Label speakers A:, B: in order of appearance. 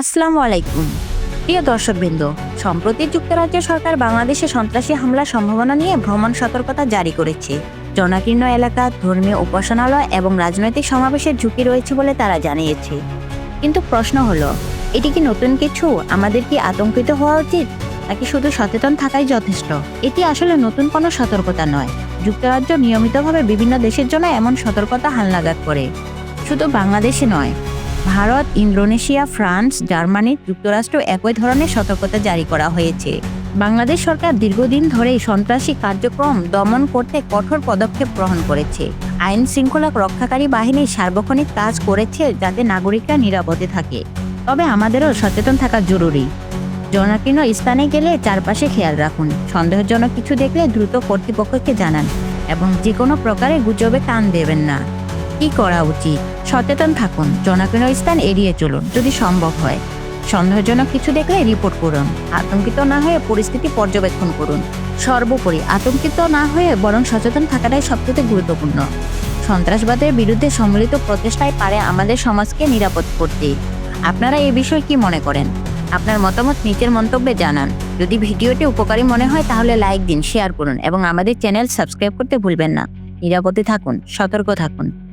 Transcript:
A: আসসালামু আলাইকুম। প্রিয় দর্শকবৃন্দ, সম্প্রতি যুক্তরাজ্য সরকার বাংলাদেশে সন্ত্রাসী হামলার সম্ভাবনা নিয়ে ভ্রমণ সতর্কতা জারি করেছে। জনাকীর্ণ এলাকা, ধর্মীয় উপাসনালয় এবং রাজনৈতিক সমাবেশের ঝুঁকি রয়েছে বলে তারা জানিয়েছে। কিন্তু প্রশ্ন হলো, এটি কি নতুন কিছু? আমাদের কি আতঙ্কিত হওয়া উচিত? নাকি শুধু সচেতন থাকাই যথেষ্ট? এটি আসলে নতুন কোনো সতর্কতা নয়। যুক্তরাজ্য নিয়মিতভাবে বিভিন্ন দেশের জন্য এমন সতর্কতা হালনাগাদ করে। শুধু বাংলাদেশে নয় ভারত, ইন্দোনেশিয়া, ফ্রান্স, জার্মানি যুক্তরাষ্ট্র একই ধরনের সতর্কতা জারি করা হয়েছে। বাংলাদেশ সরকার দীর্ঘদিন ধরেই সন্ত্রাসী কার্যক্রম দমন করতে কঠোর পদক্ষেপ গ্রহণ করেছে। আইন শৃঙ্খলা রক্ষাকারী বাহিনী সার্বক্ষণিক কাজ করেছে যাতে নাগরিকরা নিরাপদে থাকে। তবে আমাদেরও সচেতন থাকা জরুরি। জনাকীর্ণ স্থানে গেলে চারপাশে খেয়াল রাখুন। সন্দেহজনক কিছু দেখলে দ্রুত কর্তৃপক্ষকে জানান এবং যে কোনো প্রকারে গুজবে কান দেবেন না। কি করা উচিত? সচেতন থাকুন জনাকীর্ণ স্থান এড়িয়ে চলুন, যদি সম্ভব হয়। সন্দেহজনক কিছু দেখলে রিপোর্ট করুন, আতঙ্কিত না হয়ে পরিস্থিতি পর্যবেক্ষণ করুন। সর্বোপরি, আতঙ্কিত না হয়ে বরং সচেতন থাকাটাই সবচেয়ে গুরুত্বপূর্ণ। সন্ত্রাসবাদের বিরুদ্ধে সম্মিলিত প্রচেষ্টায় পারে আমাদের সমাজকে নিরাপদ করতে। আপনারা এ বিষয়ে কি মনে করেন? আপনার মতামত নিচের মন্তব্যে জানান। যদি ভিডিওটি উপকারী মনে হয়, তাহলে লাইক দিন, শেয়ার করুন এবং আমাদের চ্যানেল সাবস্ক্রাইব করতে ভুলবেন না। নিরাপদে থাকুন, সতর্ক থাকুন।